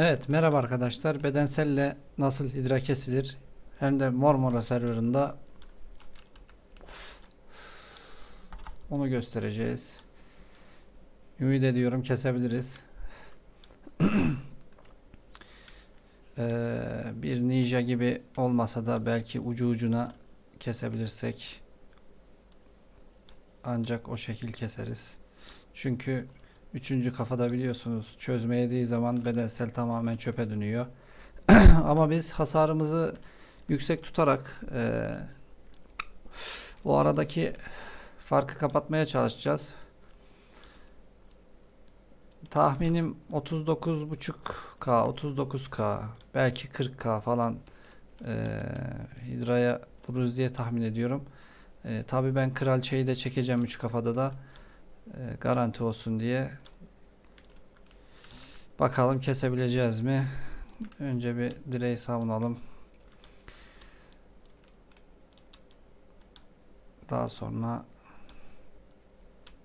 Evet merhaba arkadaşlar. Bedenselle nasıl hidra kesilir? Hem de Mormora serverında onu göstereceğiz. Ümit ediyorum kesebiliriz. Ee, bir ninja gibi olmasa da belki ucu ucuna kesebilirsek ancak o şekil keseriz. Çünkü Üçüncü kafada biliyorsunuz çözme yediği zaman bedensel tamamen çöpe dönüyor. Ama biz hasarımızı yüksek tutarak e, o aradaki farkı kapatmaya çalışacağız. Tahminim 39.5K, 39K, belki 40K falan e, Hidra'ya vururuz diye tahmin ediyorum. E, tabii ben kralçeyi de çekeceğim 3 kafada da e, garanti olsun diye. Bakalım kesebileceğiz mi? Önce bir direği savunalım. Daha sonra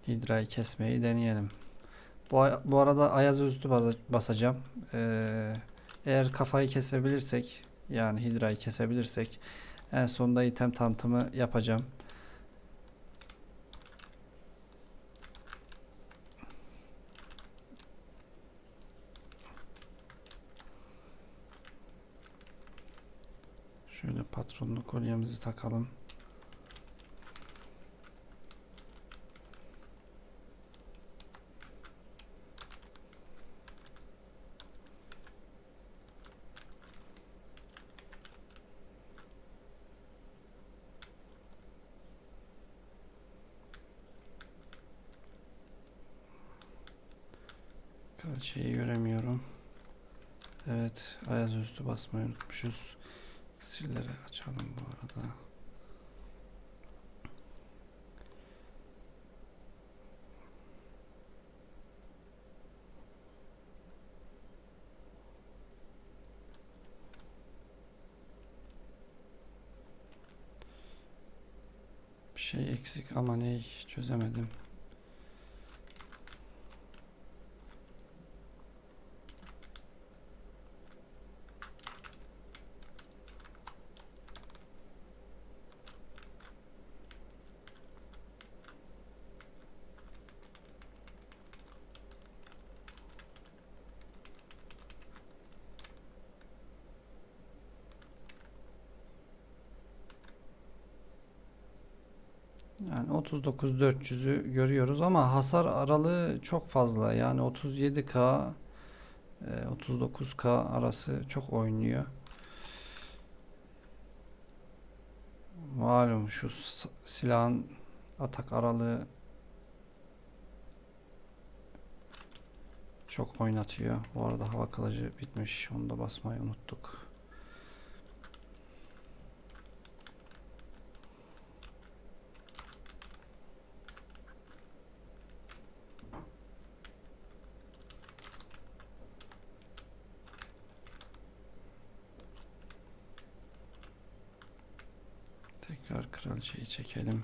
hidrayı kesmeyi deneyelim. Bu, bu arada ayaz üstü basa- basacağım. Ee, eğer kafayı kesebilirsek yani hidrayı kesebilirsek en sonunda item tanıtımı yapacağım. Şöyle patronlu kolyemizi takalım. Kraliçeyi göremiyorum. Evet, ayaz üstü basmayı unutmuşuz. İksirleri açalım bu arada. Bir şey eksik ama ne çözemedim. Yani 39 400'ü görüyoruz ama hasar aralığı çok fazla. Yani 37K e, 39K arası çok oynuyor. Malum şu silahın atak aralığı çok oynatıyor. Bu arada hava kılıcı bitmiş. Onu da basmayı unuttuk. Tekrar kraliçeyi çekelim.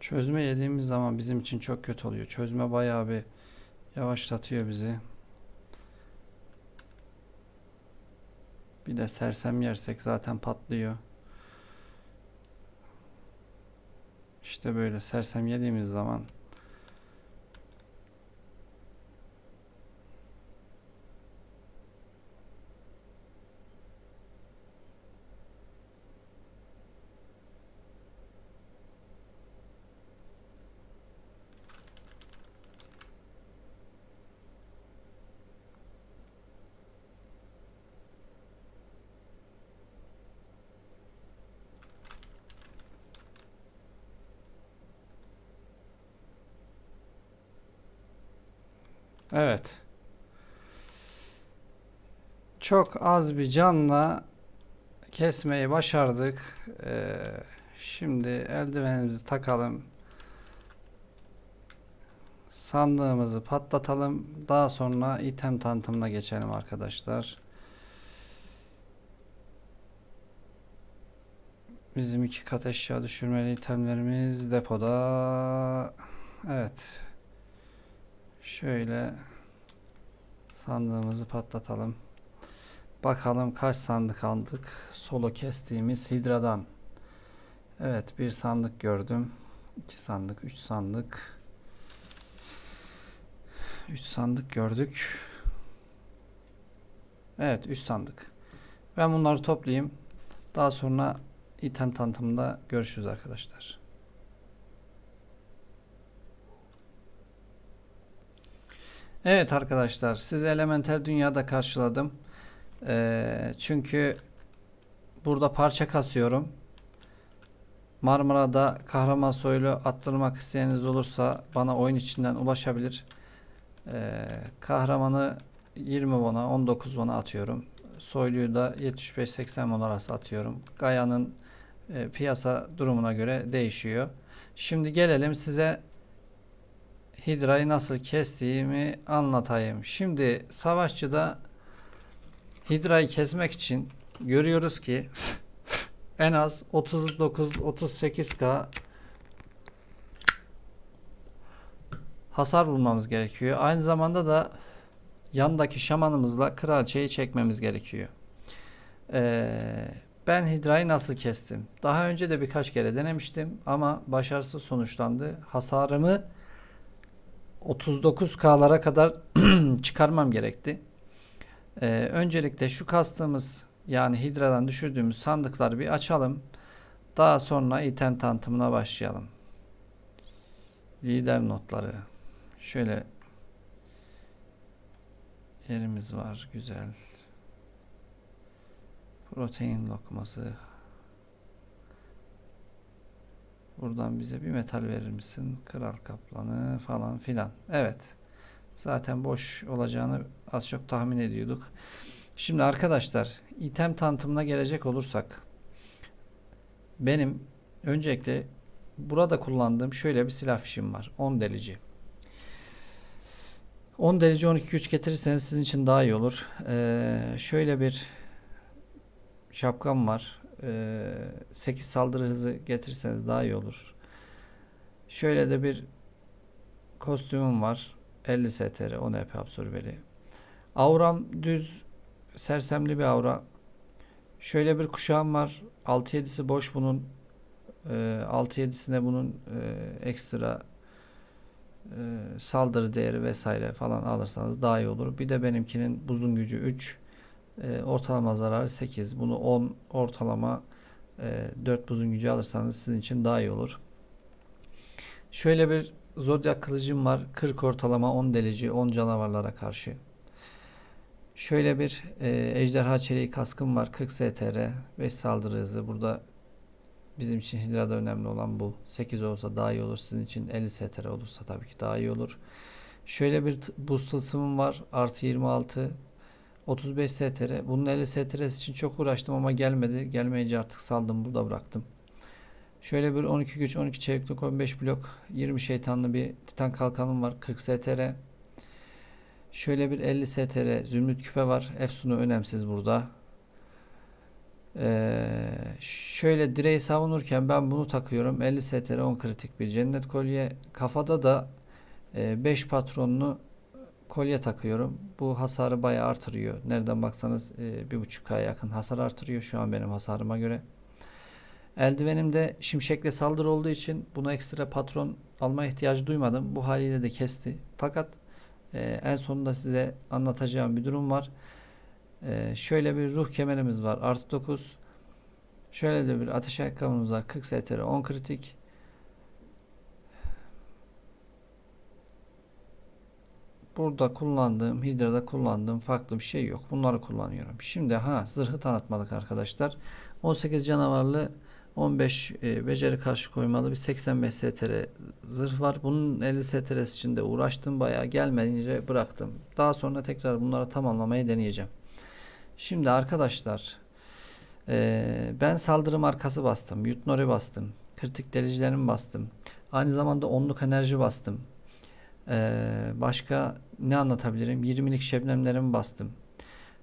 Çözme yediğimiz zaman bizim için çok kötü oluyor. Çözme bayağı bir yavaşlatıyor bizi. Bir de sersem yersek zaten patlıyor. İşte böyle sersem yediğimiz zaman Evet. Çok az bir canla kesmeyi başardık. Ee, şimdi eldivenimizi takalım. Sandığımızı patlatalım. Daha sonra item tanıtımına geçelim arkadaşlar. Bizim iki kat eşya düşürmeli itemlerimiz depoda. Evet. Şöyle sandığımızı patlatalım. Bakalım kaç sandık aldık. Solo kestiğimiz hidradan. Evet bir sandık gördüm. 2 sandık, 3 sandık. 3 sandık gördük. Evet 3 sandık. Ben bunları toplayayım. Daha sonra item tanıtımında görüşürüz arkadaşlar. Evet arkadaşlar sizi elementer dünyada karşıladım. Ee, çünkü burada parça kasıyorum. Marmara'da kahraman soylu attırmak isteyeniniz olursa bana oyun içinden ulaşabilir. Ee, kahramanı 20 won'a 19 won'a atıyorum. Soyluyu da 75-80 won arası atıyorum. Gaya'nın e, piyasa durumuna göre değişiyor. Şimdi gelelim size Hidra'yı nasıl kestiğimi anlatayım. Şimdi savaşçıda Hidra'yı kesmek için görüyoruz ki en az 39-38k hasar bulmamız gerekiyor. Aynı zamanda da yandaki şamanımızla kraliçeyi çekmemiz gerekiyor. Ee, ben Hidra'yı nasıl kestim? Daha önce de birkaç kere denemiştim ama başarısız sonuçlandı. Hasarımı 39K'lara kadar çıkarmam gerekti. Ee, öncelikle şu kastığımız yani Hidra'dan düşürdüğümüz sandıkları bir açalım. Daha sonra item tanıtımına başlayalım. Lider notları. Şöyle yerimiz var. Güzel. Protein lokması. Buradan bize bir metal verir misin? Kral kaplanı falan filan. Evet. Zaten boş olacağını az çok tahmin ediyorduk. Şimdi arkadaşlar item tanıtımına gelecek olursak benim öncelikle burada kullandığım şöyle bir silah fişim var. 10 delici. 10 delici 12 güç getirirseniz sizin için daha iyi olur. Ee, şöyle bir şapkam var. Ee, 8 saldırı hızı getirirseniz daha iyi olur. Şöyle de bir kostümüm var. 50 STR 10 EP absorbeli. Auram düz sersemli bir aura. Şöyle bir kuşağım var. 6-7'si boş bunun. Ee, 6-7'sine bunun e, ekstra e, saldırı değeri vesaire falan alırsanız daha iyi olur. Bir de benimkinin buzun gücü 3. E, ortalama zararı 8. Bunu 10 ortalama e, 4 buzun gücü alırsanız sizin için daha iyi olur. Şöyle bir zodyak kılıcım var. 40 ortalama 10 delici 10 canavarlara karşı. Şöyle bir e, ejderha çeliği kaskım var. 40 STR 5 saldırı hızı. Burada bizim için Hidra'da önemli olan bu. 8 olsa daha iyi olur. Sizin için 50 STR olursa tabii ki daha iyi olur. Şöyle bir boost tılsımım var. Artı 26 35 STR. Bunun 50 STR'si için çok uğraştım ama gelmedi. Gelmeyince artık saldım. Burada bıraktım. Şöyle bir 12 güç 12 çeviklik 15 blok 20 şeytanlı bir titan kalkanım var. 40 STR. Şöyle bir 50 STR zümrüt küpe var. Efsun'u önemsiz burada. Ee, şöyle direği savunurken ben bunu takıyorum. 50 STR 10 kritik bir cennet kolye. Kafada da e, 5 patronlu kolye takıyorum. Bu hasarı bayağı artırıyor. Nereden baksanız e, 1.5K yakın hasar artırıyor şu an benim hasarıma göre. Eldivenimde şimşekle saldırı olduğu için buna ekstra patron alma ihtiyacı duymadım. Bu haliyle de kesti. Fakat e, en sonunda size anlatacağım bir durum var. E, şöyle bir ruh kemerimiz var. Artı 9. Şöyle de bir ateş ayakkabımız var. 40 STR 10 kritik. Burada kullandığım, Hidra'da kullandığım farklı bir şey yok. Bunları kullanıyorum. Şimdi ha zırhı tanıtmadık arkadaşlar. 18 canavarlı 15 e, beceri karşı koymalı bir 85 STR zırh var. Bunun 50 STR'si için de uğraştım. Bayağı gelmeyince bıraktım. Daha sonra tekrar bunları tamamlamayı deneyeceğim. Şimdi arkadaşlar e, ben saldırı markası bastım. Yutnori bastım. Kritik delicilerimi bastım. Aynı zamanda onluk enerji bastım. E, başka ne anlatabilirim? 20'lik şebnemlerimi bastım.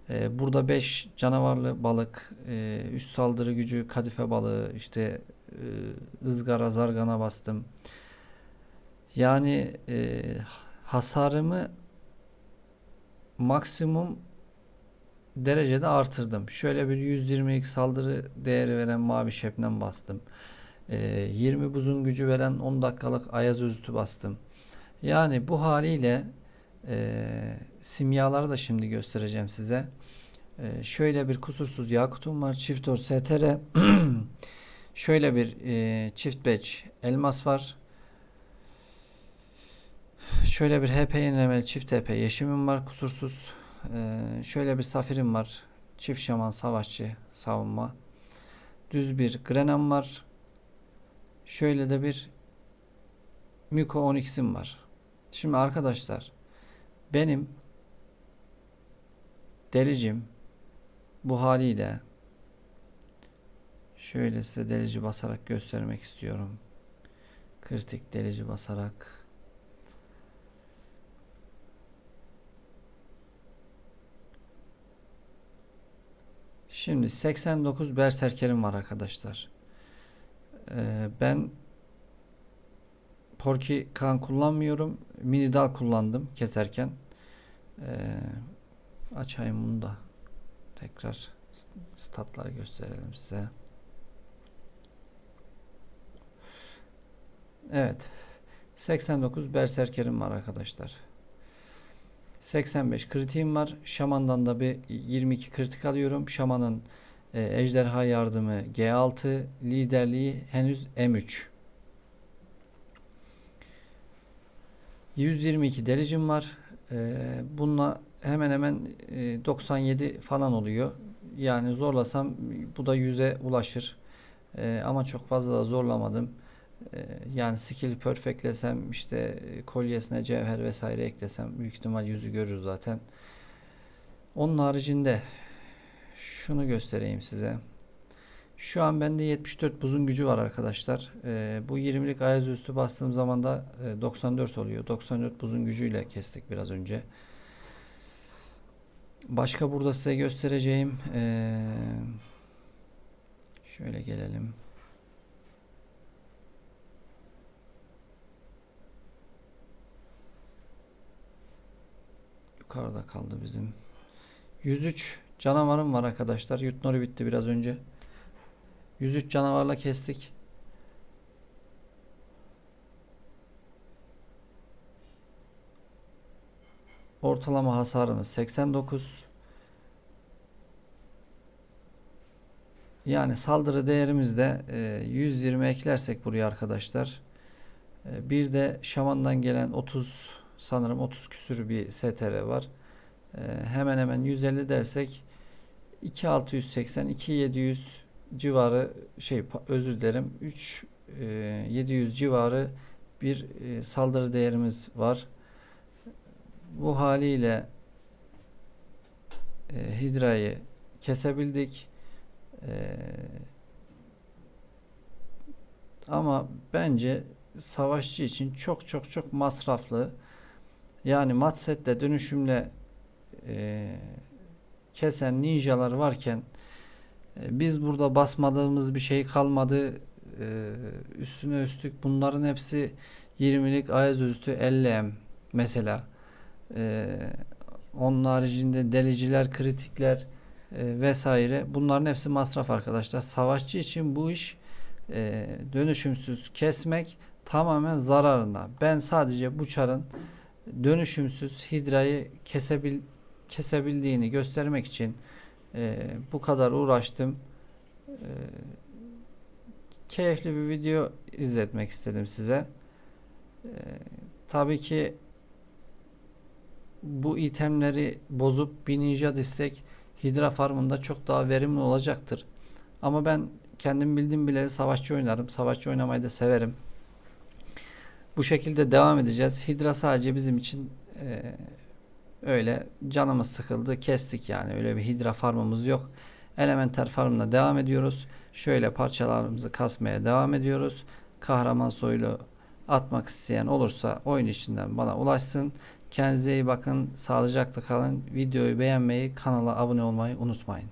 Ee, burada 5 canavarlı balık, e, üst saldırı gücü kadife balığı, işte e, ızgara zargana bastım. Yani e, hasarımı maksimum derecede artırdım. Şöyle bir 120'lik saldırı değeri veren mavi şebnem bastım. Ee, 20 buzun gücü veren 10 dakikalık ayaz özütü bastım. Yani bu haliyle e, simyaları da şimdi göstereceğim size. E, şöyle bir kusursuz yakutum var. Çift or STR. şöyle bir e, çift beç elmas var. Şöyle bir HP yenilemeli çift HP yeşimim var kusursuz. Ee, şöyle bir safirim var. Çift şaman savaşçı savunma. Düz bir grenem var. Şöyle de bir Miko 10x'im var. Şimdi arkadaşlar benim delicim bu haliyle şöyle size delici basarak göstermek istiyorum. Kritik delici basarak Şimdi 89 berserkerim var arkadaşlar. Ee, ben Porky kan kullanmıyorum. Mini dal kullandım keserken. Ee, açayım bunu da. Tekrar statları gösterelim size. Evet. 89 berserkerim var arkadaşlar. 85 kritiğim var. Şaman'dan da bir 22 kritik alıyorum. Şaman'ın e, ejderha yardımı G6, liderliği henüz M3. 122 delicim var. E, bununla hemen hemen e, 97 falan oluyor. Yani zorlasam bu da 100'e ulaşır. E, ama çok fazla da zorlamadım. Ee, yani skill perfectlesem işte e, kolyesine cevher vesaire eklesem büyük ihtimal yüzü görür zaten. Onun haricinde şunu göstereyim size. Şu an bende 74 buzun gücü var arkadaşlar. Ee, bu 20'lik ayaz üstü bastığım zaman da e, 94 oluyor. 94 buzun gücüyle kestik biraz önce. Başka burada size göstereceğim. Ee, şöyle gelelim. Yukarıda kaldı bizim. 103 canavarım var arkadaşlar. Yutnori bitti biraz önce. 103 canavarla kestik. Ortalama hasarımız 89. Yani saldırı değerimizde e, 120 eklersek buraya arkadaşlar. E, bir de şamandan gelen 30 sanırım 30 küsür bir STR var. Ee, hemen hemen 150 dersek 2680 2700 civarı şey özür dilerim 3 e, 700 civarı bir e, saldırı değerimiz var. Bu haliyle e, Hidra'yı kesebildik. E, ama bence savaşçı için çok çok çok masraflı. Yani matsetle dönüşümle e, kesen ninjalar varken biz burada basmadığımız bir şey kalmadı. E, üstüne üstlük bunların hepsi 20'lik ayaz üstü 50M mesela. E, onun haricinde deliciler, kritikler e, vesaire bunların hepsi masraf arkadaşlar. Savaşçı için bu iş e, dönüşümsüz kesmek tamamen zararına. Ben sadece bu çarın dönüşümsüz hidrayı kesebil kesebildiğini göstermek için e, bu kadar uğraştım. E, keyifli bir video izletmek istedim size. E, tabii ki bu itemleri bozup bir ninja dizsek hidra farmında çok daha verimli olacaktır. Ama ben kendim bildiğim bile savaşçı oynarım. Savaşçı oynamayı da severim. Bu şekilde devam edeceğiz. Hidra sadece bizim için e, öyle canımız sıkıldı kestik yani. Öyle bir hidra farmımız yok. Elementer farmına devam ediyoruz. Şöyle parçalarımızı kasmaya devam ediyoruz. Kahraman soylu atmak isteyen olursa oyun içinden bana ulaşsın. Kendinize iyi bakın. Sağlıcakla kalın. Videoyu beğenmeyi, kanala abone olmayı unutmayın.